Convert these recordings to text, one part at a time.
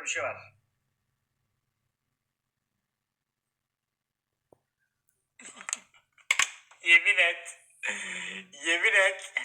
böyle bir şey var. Yemin et. Yemin et.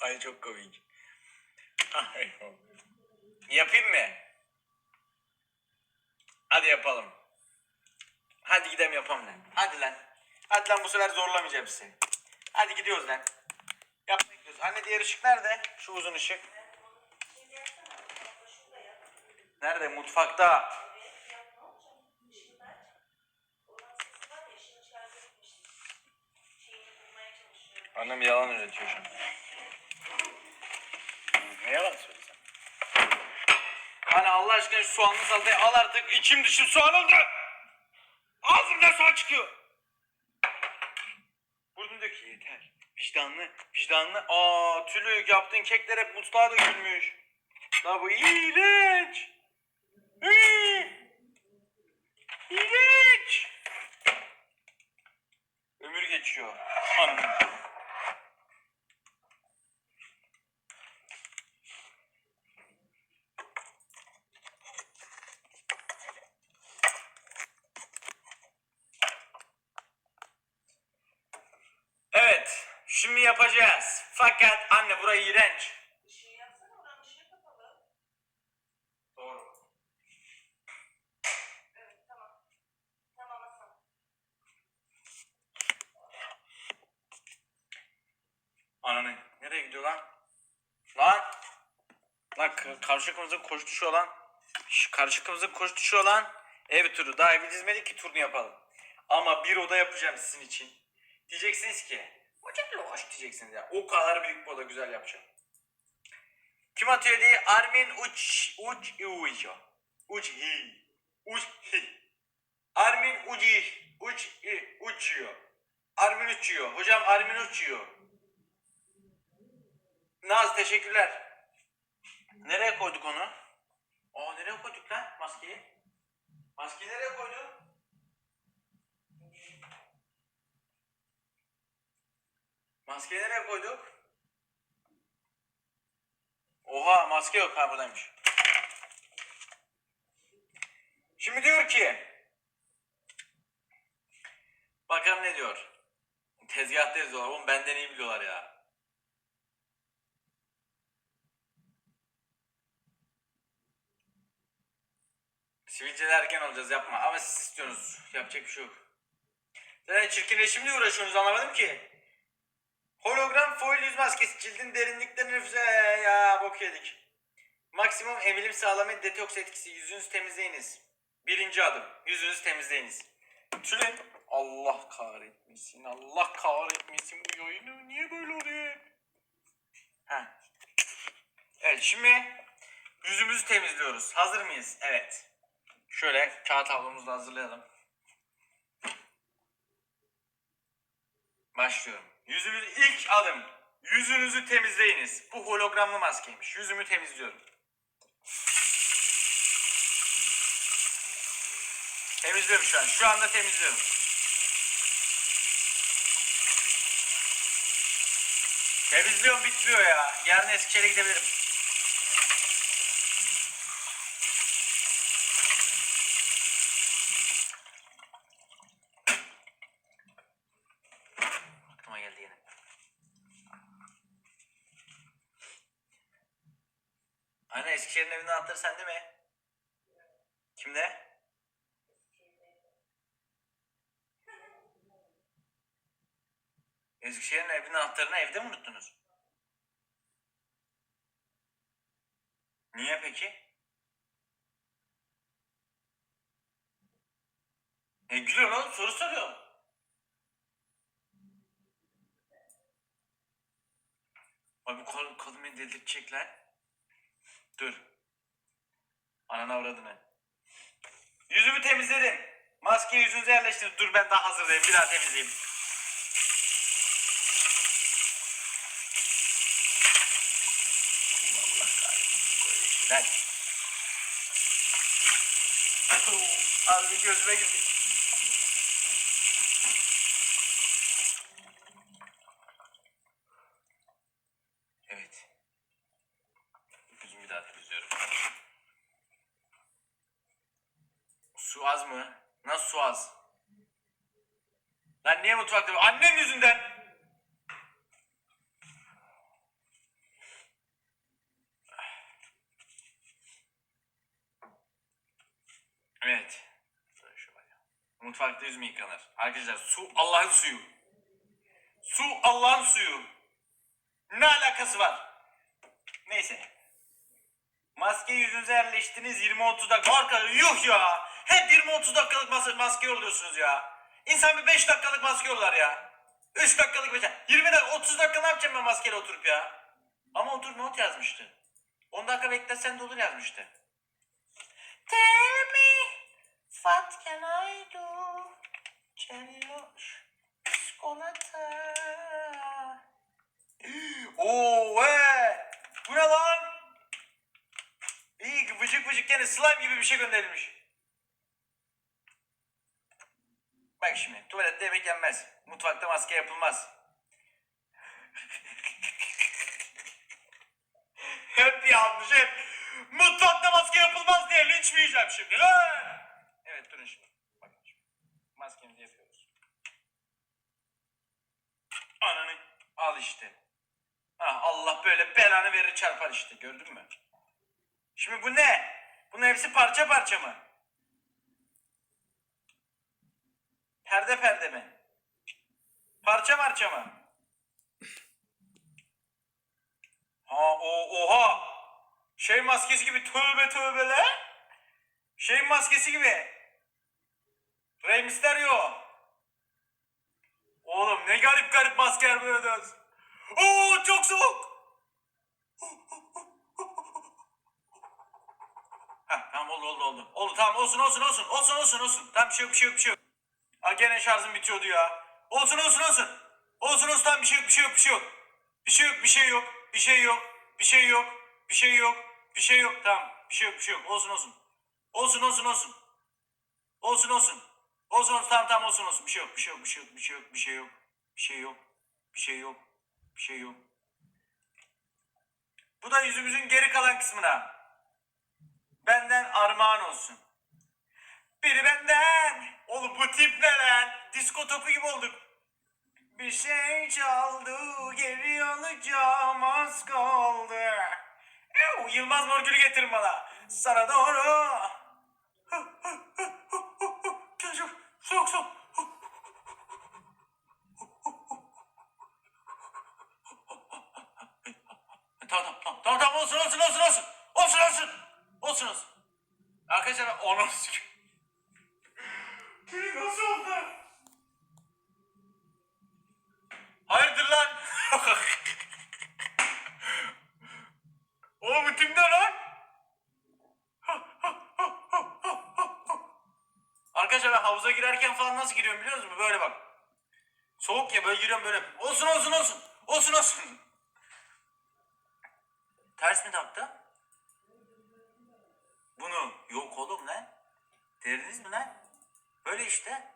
Ay çok komik. Ay. Yapayım mı? Hadi yapalım. Hadi gidelim yapalım lan. Hadi lan. Hadi lan bu sefer zorlamayacağım seni. Hadi gidiyoruz lan. Yapmaya gidiyoruz. Anne diğer ışık nerede? Şu uzun ışık. Nerede? Mutfakta. Annem yalan üretiyor an. Ne yalan söylüyorsun? Hani Allah aşkına şu soğanlı salatayı al artık. İçim dışım soğan oldu. Ağzımdan soğan çıkıyor. Burnum dök yeter. Vicdanlı, vicdanlı. Aa tülük yaptığın kekler hep mutfağa dökülmüş. La bu iğrenç. İğrenç. Ömür geçiyor. Anam. Evet, şimdi yapacağız. Fakat anne burayı iğrenç. Işığı yaksana oranın ışığı kapalı. Doğru. Evet tamam. Tamam Hasan. Ananı nereye gidiyor lan? Lan! Lan k- karşı kırmızı koş tuşu olan. Karşı kırmızı koş tuşu olan ev turu. Daha evi dizmedik ki turunu yapalım. Ama bir oda yapacağım sizin için. Diyeceksiniz ki Hocam hoş diyeceksiniz ya. O kadar büyük bir oda güzel yapacağım. Kim atıyor diye Armin Uç Uç Uç Uç Hi Uç Hi Armin Uci Uç Uçuyor. Armin uçuyor. Hocam Armin uçuyor. Naz teşekkürler. Nereye koyduk onu? Aa nereye koyduk lan maskeyi? Maskeyi nereye koyduk? Maskeyi nereye koyduk? Oha maske yok ha buradaymış. Şimdi diyor ki Bakalım ne diyor? Tezgahta yazıyorlar. Oğlum benden iyi biliyorlar ya. Sivilceli erken olacağız yapma. Ama siz istiyorsunuz. Yapacak bir şey yok. Zaten çirkinleşimle uğraşıyorsunuz anlamadım ki. Hologram foil yüz maskesi cildin derinliklerine nüfuza ya bok yedik. Maksimum emilim sağlamayı detoks etkisi yüzünüzü temizleyiniz. Birinci adım yüzünüzü temizleyiniz. Tülin Allah kahretmesin Allah kahretmesin bu yayını niye böyle oluyor? Ha. Evet şimdi yüzümüzü temizliyoruz. Hazır mıyız? Evet. Şöyle kağıt havlumuzu hazırlayalım. Başlıyorum. Yüzümüz ilk adım. Yüzünüzü temizleyiniz. Bu hologramlı maskeymiş. Yüzümü temizliyorum. Temizliyorum şu an. Şu anda temizliyorum. Temizliyorum bitmiyor ya. Yarın Eskişehir'e gidebilirim. Anne Eskişehir'in evinin anahtarı sende mi? Kimde? Eskişehir'in evinin anahtarını evde mi unuttunuz? Niye peki? E gülüyorum oğlum soru soruyorum. Ay bu kadın beni delirtecek lan. Dur. Ananı avradını. Yüzümü temizledim. Maskeyi yüzünüze yerleştir. Dur ben daha hazır değilim. Bir daha temizleyeyim. Allah kahretsin böyle işler. Abi gözüme girdi. Evet. Gözüm Su az mı? Nasıl su az? Lan niye mutfakta? Annem yüzünden. Evet. Şöyle şu var ya. Mutfakta yüz mü yıkanır? Arkadaşlar su Allah'ın suyu. Su Allah'ın suyu. Ne alakası var? Neyse. Maske yüzünüze yerleştiniz 20-30 dakika. Arkadaşlar yuh ya. Hep 20-30 dakikalık mas- maske yolluyorsunuz ya. İnsan bir 5 dakikalık maske yollar ya. 3 dakikalık 5 20 dakika 30 dakika ne yapacağım ben maskeyle oturup ya. Ama otur not yazmıştı. 10 dakika beklesen de olur yazmıştı. Tell me what can I do? Celloş çikolata. Oo he. Bu ne lan? İyi vıcık vıcık gene slime gibi bir şey gönderilmiş. Bak şimdi tuvalette yemek yenmez. Mutfakta maske yapılmaz. hep yanlış hep. Mutfakta maske yapılmaz diye linç mi yiyeceğim şimdi? lan? Evet durun şimdi. Bakın şimdi. Maskemizi yapıyoruz. Ananı al işte. Ha, Allah böyle verir çarpar işte gördün mü? Şimdi bu ne? Bunun hepsi parça parça mı? Perde perde mi? Parça parça mı? Ha o oha. Şey maskesi gibi tövbe tövbe le. Şey maskesi gibi. Rey Mysterio. Oğlum ne garip garip masker böyle Oo çok soğuk. Heh, tamam oldu oldu oldu. Oldu tamam olsun olsun olsun. Olsun olsun olsun. Tamam bir şey yok bir şey yok bir şey yok. Aa gene şarjım bitiyordu ya. Olsun olsun olsun. Olsun olsun tamam bir şey yok bir şey yok bir şey yok. Bir şey yok bir şey yok. Bir şey yok. Bir şey yok. Bir şey yok. Bir şey yok tamam. Bir şey yok bir şey yok. Olsun olsun. Olsun olsun olsun. Olsun olsun. Olsun olsun tamam tamam olsun olsun. Bir şey yok bir şey yok bir şey yok bir şey yok bir şey yok. Bir şey yok. Bir şey yok. Bir şey yok. Bu da yüzümüzün geri kalan kısmına. Benden armağan olsun. Biri benden. Oğlum bu tip ne lan? Disko topu gibi olduk. Bir şey çaldı, geri alacağım az kaldı. Ev, Yılmaz Morgül'ü getirin bana. Sana doğru. Çocuk, soğuk soğuk. Tamam tamam tamam tamam olsun olsun olsun olsun. Olsun olsun. Olsun. Arkadaşlar onu Biri nasıl oldu? Hayırdır lan? Oğlum bu tim ne lan? Arkadaşlar ben havuza girerken falan nasıl giriyorum biliyor musunuz? Böyle bak. Soğuk ya böyle giriyorum böyle. Olsun olsun olsun. Olsun olsun. Ters mi taktı? Bunu yok oğlum lan. Deriniz mi lan? Böyle işte.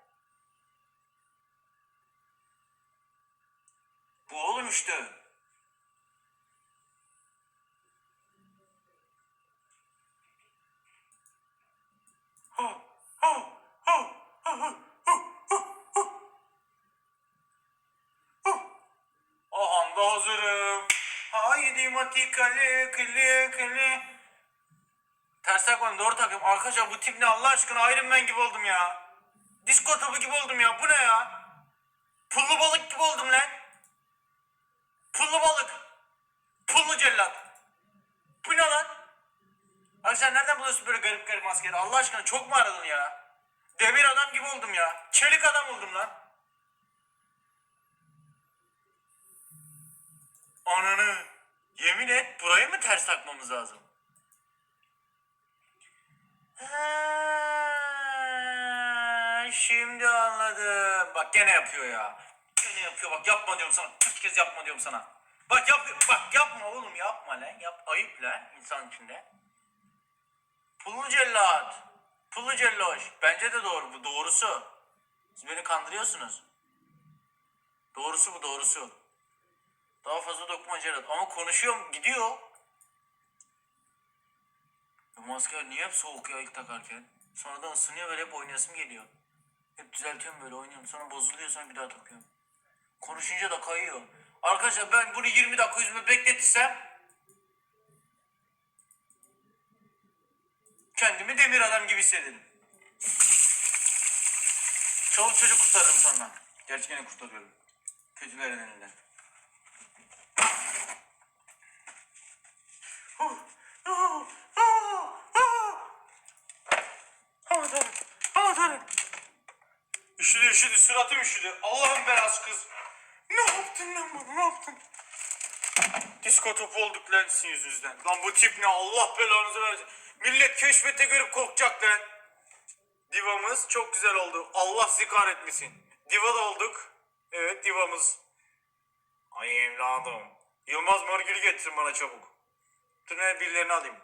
Bu oğlum işte. Aha da hazırım. Haydi mati kale kale kale. Ters takmadım doğru takıyorum. Arkadaşlar bu tip ne Allah aşkına Iron Man gibi oldum ya. Disko topu gibi oldum ya. Bu ne ya? Pullu balık gibi oldum lan. Pullu balık. Pullu cellat. Bu ne lan? Arkadaşlar nereden buluyorsun böyle garip garip maskeleri? Allah aşkına çok mu aradın ya? Demir adam gibi oldum ya. Çelik adam oldum lan. Ananı. Yemin et burayı mı ters takmamız lazım? Şimdi anladım. Bak gene yapıyor ya. Gene yapıyor bak yapma diyorum sana. 40 kez yapma diyorum sana. Bak yapıyor. Bak yapma oğlum yapma lan. Yap ayıp lan insan içinde. Pullu cellat. Pullu celloş. Bence de doğru. Bu doğrusu. Siz beni kandırıyorsunuz. Doğrusu bu doğrusu. Daha fazla dokunma cellat. Ama konuşuyorum gidiyor. Maske niye hep soğuk ya ilk takarken? Sonradan ısınıyor böyle hep oynayasım geliyor. Hep düzeltiyorum böyle oynuyorum. Sonra bozuluyor sonra bir daha takıyorum. Konuşunca da kayıyor. Arkadaşlar ben bunu 20 dakika yüzüme bekletirsem kendimi demir adam gibi hissederim. Çoluk çocuk kurtarırım sonra. Gerçi gene kurtarıyorum. Kötülerin elinden. Üşüdü üşüdü suratım üşüdü. Allah'ın belası kız. Ne yaptın lan bana ne yaptın? Disko topu olduk lan sizin yüzünüzden. Lan bu tip ne Allah belanızı versin. Millet keşfete görüp korkacak lan. Divamız çok güzel oldu. Allah sizi kahretmesin. Diva da olduk. Evet divamız. Ay evladım. Yılmaz Morgül'ü getirin bana çabuk. Ben birilerini alayım.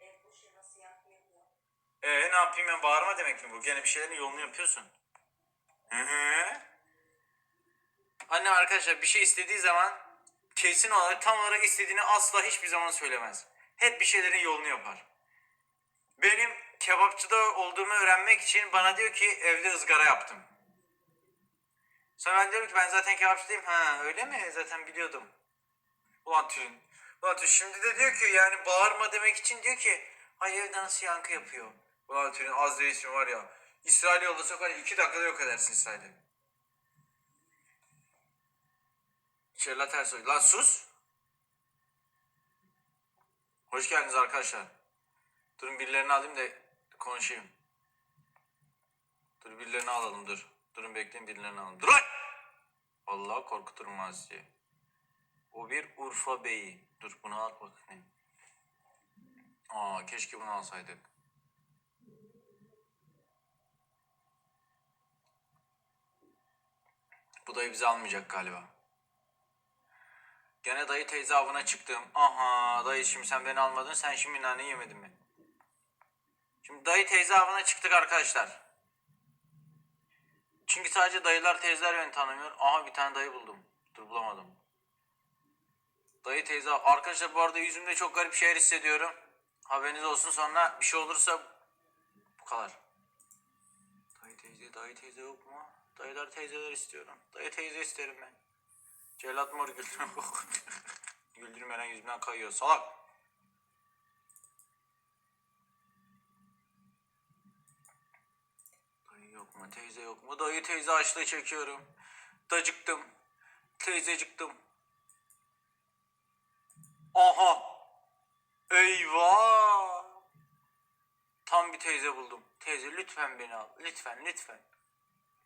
Ev boşu nasıl yapmıyor? Ee ne yapayım ben bağırma demek mi bu? Gene bir şeylerin yolunu yapıyorsun. Hı hı. Annem arkadaşlar bir şey istediği zaman kesin olarak tam olarak istediğini asla hiçbir zaman söylemez. Hep bir şeylerin yolunu yapar. Benim kebapçıda olduğumu öğrenmek için bana diyor ki evde ızgara yaptım. Sonra ben diyorum ki ben zaten kebapçıdayım. Ha öyle mi? Zaten biliyordum. Ulan Tülin. Ulan Tülin şimdi de diyor ki yani bağırma demek için diyor ki ay evde nasıl yankı yapıyor. Ulan Tülin az değilsin var ya. İsrail'i yollasak hani iki dakikada yok edersin İsrail'i. Şerlat Ersoy. Lan sus. Hoş geldiniz arkadaşlar. Durun birilerini alayım da konuşayım. Dur birilerini alalım dur. Durun bekleyin birilerini alalım. Dur lan! Allah korkuturum sizi. O bir Urfa Beyi. Dur bunu al bakayım. Aa keşke bunu alsaydık. Bu dayı bizi almayacak galiba. Gene dayı teyze avına çıktım. Aha dayı şimdi sen beni almadın sen şimdi nane yemedin mi? Şimdi dayı teyze avına çıktık arkadaşlar. Çünkü sadece dayılar teyzeler beni tanımıyor. Aha bir tane dayı buldum. Dur bulamadım. Dayı teyze av- Arkadaşlar bu arada yüzümde çok garip şeyler hissediyorum. Haberiniz olsun sonra bir şey olursa bu kadar. Dayı teyze, dayı teyze yok mu? Dayılar teyzeler istiyorum. Dayı teyze isterim ben. Cellat mor güldürme. Güldürmeden yüzümden kayıyor. Salak. Dayı yok mu? Teyze yok mu? Dayı teyze açlığı çekiyorum. Dacıktım. Teyzeciktim. Aha. Eyvah. Tam bir teyze buldum. Teyze lütfen beni al. Lütfen lütfen.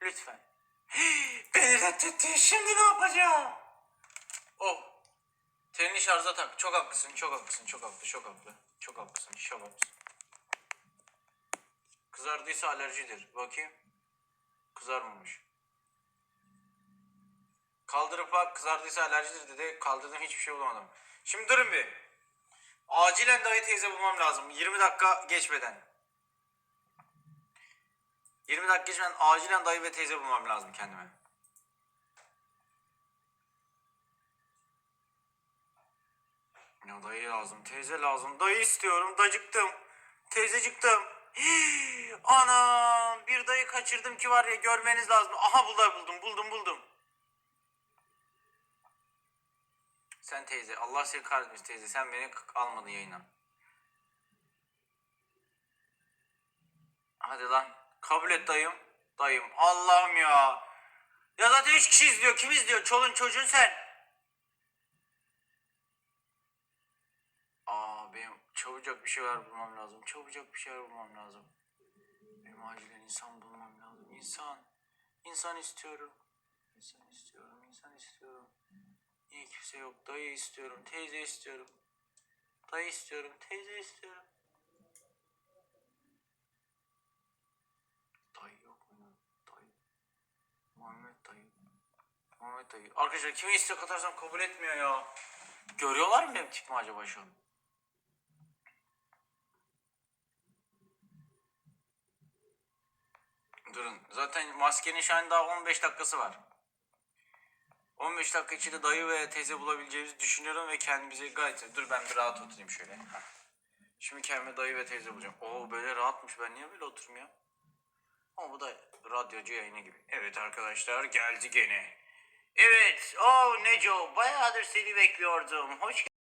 Lütfen. beni reddetti. Şimdi ne yapacağım? Oh. Telini şarja tak. Çok haklısın, çok haklısın, çok haklı, çok haklı. Çok haklısın, çok haklısın. Kızardıysa alerjidir. Bakayım. Kızarmamış. Kaldırıp bak kızardıysa alerjidir dedi. Kaldırdım hiçbir şey bulamadım. Şimdi durun bir. Acilen dayı teyze bulmam lazım. 20 dakika geçmeden. 20 dakika geçmeden acilen dayı ve teyze bulmam lazım kendime. Ya dayı lazım, teyze lazım. Dayı istiyorum, dacıktım. Teyzeciktim. Hii, Anam bir dayı kaçırdım ki var ya görmeniz lazım. Aha buldum buldum buldum buldum. Sen teyze Allah seni kahretmesin teyze sen beni almadın yayına. Hadi lan kabul et dayım. Dayım Allah'ım ya. Ya zaten 3 kişi izliyor kim izliyor çolun çocuğun sen. Aa benim çabucak bir şeyler bulmam lazım. Çabucak bir şeyler bulmam lazım. Benim acilen insan bulmam lazım. İnsan. İnsan istiyorum. İnsan istiyorum. İnsan istiyorum. Niye kimse yok? Dayı istiyorum. Teyze istiyorum. Dayı istiyorum. Teyze istiyorum. Dayı yok mu? Dayı. Muhammed dayı. Muhammed dayı. Arkadaşlar kime istek atarsam kabul etmiyor ya. Görüyorlar mı benim tipimi acaba şu an? Durun. Zaten maskenin şu an daha 15 dakikası var. 15 dakika içinde dayı ve teyze bulabileceğimizi düşünüyorum ve kendimizi gayet... Dur ben bir rahat oturayım şöyle. Şimdi kendime dayı ve teyze bulacağım. Oo böyle rahatmış ben niye böyle ya? Ama bu da radyocu yayını gibi. Evet arkadaşlar geldi gene. Evet. Oh Neco bayağıdır seni bekliyordum. Hoş